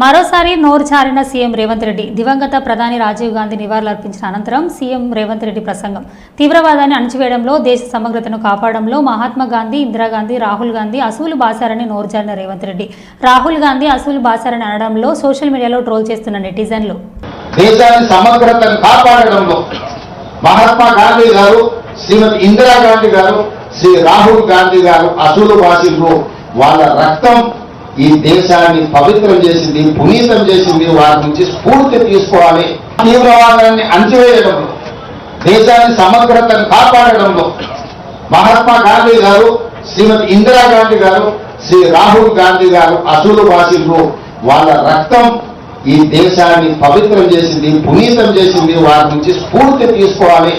మరోసారి నోరు చారిన సీఎం రేవంత్ రెడ్డి దివంగత ప్రధాని రాజీవ్ గాంధీ నివాళులర్పించిన అనంతరం సీఎం రేవంత్ రెడ్డి ప్రసంగం. తీవ్రవాదాన్ని అణచివేయడంలో దేశ సమగ్రతను కాపాడంలో మహాత్మా గాంధీ ఇందిరాగాంధీ రాహుల్ గాంధీ అసూలు బాసారని నోరు జారిన రేవంత్ రెడ్డి. రాహుల్ గాంధీ అసూలు బాసారని అనడంలో సోషల్ మీడియాలో ట్రోల్ చేస్తున్న నెటిజన్లు. దేశాన్ని సమగ్రతను కాపాడడంలో మహాత్మా గాంధీ గారు శ్రీమతి ఇందిరాగాంధీ గారు శ్రీ రాహుల్ గాంధీ గారు అసూలు బాసిలు వాళ్ళ రక్తం ఈ దేశాన్ని పవిత్రం చేసింది పునీతం చేసింది వారి నుంచి స్ఫూర్తి తీసుకోవాలి. తీవ్రవాదాన్ని అణచివేయడంలో దేశాన్ని సమగ్రతను కాపాడడంలో మహాత్మా గాంధీ గారు శ్రీమతి ఇందిరాగాంధీ గారు శ్రీ రాహుల్ గాంధీ గారు అసూలు వాసిలు వాళ్ళ రక్తం ఈ దేశాన్ని పవిత్రం చేసింది పునీతం చేసింది వారి నుంచి స్ఫూర్తి తీసుకోవాలి.